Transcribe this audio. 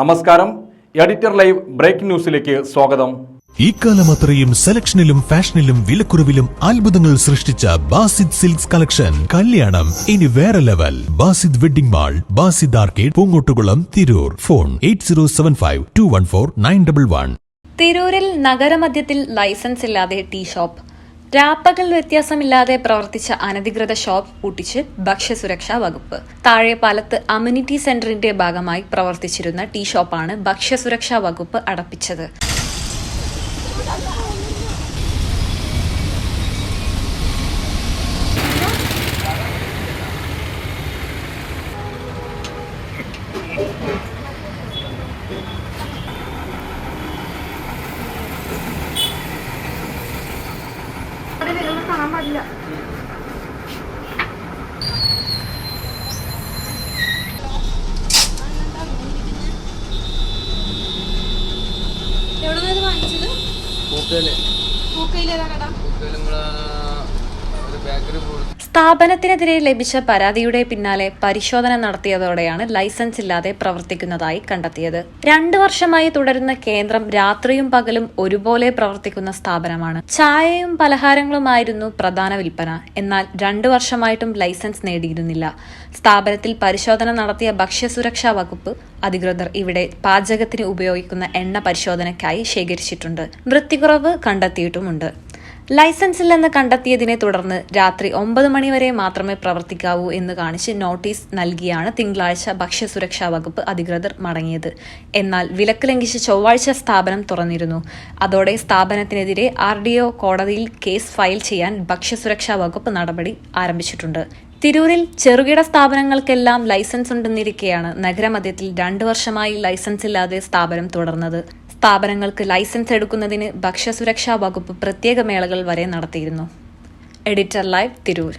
നമസ്കാരം. Editor live breaking ന്യൂസിലേക്ക് സ്വാഗതം. ഇക്കാലം അത്രയും സെലക്ഷനിലും ഫാഷനിലും വിലക്കുറവിലും അത്ഭുതങ്ങൾ സൃഷ്ടിച്ച ബാസിദ് സിൽക്സ് കളക്ഷൻ കല്യാണം. ഇനി വേറെ level. Basid wedding mall Basid arcade Poongottukulam Tirur. Phone eight zero seven five two one four nine double one. തിരൂരിൽ നഗരമധ്യത്തിൽ ലൈസൻസ് ഇല്ലാതെ ടീ ഷോപ്പ്. രാപ്പകൽ വ്യത്യാസമില്ലാതെ പ്രവർത്തിച്ച അനധികൃത ഷോപ്പ് പൂട്ടിച്ച് ഭക്ഷ്യസുരക്ഷാ വകുപ്പ്. താഴെ പാലത്ത് അമ്യൂണിറ്റി സെന്ററിന്റെ ഭാഗമായി പ്രവർത്തിച്ചിരുന്ന ടീ ഷോപ്പാണ് ഭക്ഷ്യസുരക്ഷാ വകുപ്പ് അടപ്പിച്ചത്. എവിടുന്നാ വാങ്ങിച്ചത്? പൂക്കയിൽ. പൂക്കയിലേതാ കട? പൂക്കയിൽ സ്ഥാപനത്തിനെതിരെ ലഭിച്ച പരാതിയുടെ പിന്നാലെ പരിശോധന നടത്തിയതോടെയാണ് ലൈസൻസ് ഇല്ലാതെ പ്രവർത്തിക്കുന്നതായി കണ്ടെത്തിയത്. രണ്ടു വർഷമായി തുടരുന്ന കേന്ദ്രം രാത്രിയും പകലും ഒരുപോലെ പ്രവർത്തിക്കുന്ന സ്ഥാപനമാണ്. ചായയും പലഹാരങ്ങളുമായിരുന്നു പ്രധാന വിൽപ്പന. എന്നാൽ രണ്ടു വർഷമായിട്ടും ലൈസൻസ് നേടിയിരുന്നില്ല. സ്ഥാപനത്തിൽ പരിശോധന നടത്തിയ ഭക്ഷ്യസുരക്ഷാ വകുപ്പ് അധികൃതർ ഇവിടെ പാചകത്തിന് ഉപയോഗിക്കുന്ന എണ്ണ പരിശോധനയ്ക്കായി ശേഖരിച്ചിട്ടുണ്ട്. വൃത്തിക്കുറവ് കണ്ടെത്തിയിട്ടുമുണ്ട്. ലൈസൻസ് ഇല്ലെന്ന് കണ്ടെത്തിയതിനെ തുടർന്ന് രാത്രി ഒമ്പത് മണിവരെ മാത്രമേ പ്രവർത്തിക്കാവൂ എന്ന് കാണിച്ച് നോട്ടീസ് നൽകിയാണ് തിങ്കളാഴ്ച ഭക്ഷ്യസുരക്ഷാ വകുപ്പ് അധികൃതർ മടങ്ങിയത്. എന്നാൽ വിലക്ക് ലംഘിച്ച് ചൊവ്വാഴ്ച സ്ഥാപനം തുറന്നിരുന്നു. അതോടെ സ്ഥാപനത്തിനെതിരെ ആർ കോടതിയിൽ കേസ് ഫയൽ ചെയ്യാൻ ഭക്ഷ്യസുരക്ഷാ വകുപ്പ് നടപടി ആരംഭിച്ചിട്ടുണ്ട്. തിരൂരിൽ ചെറുകിട സ്ഥാപനങ്ങൾക്കെല്ലാം ലൈസൻസ് ഉണ്ടെന്നിരിക്കെയാണ് നഗരമധ്യത്തിൽ രണ്ടു വർഷമായി ലൈസൻസ് ഇല്ലാതെ സ്ഥാപനം തുടർന്നത്. സ്ഥാപനങ്ങൾക്ക് ലൈസൻസ് എടുക്കുന്നതിന് ഭക്ഷ്യസുരക്ഷാ വകുപ്പ് പ്രത്യേക മേളകൾ വരെ നടത്തിയിരുന്നു. Editor live Tirur.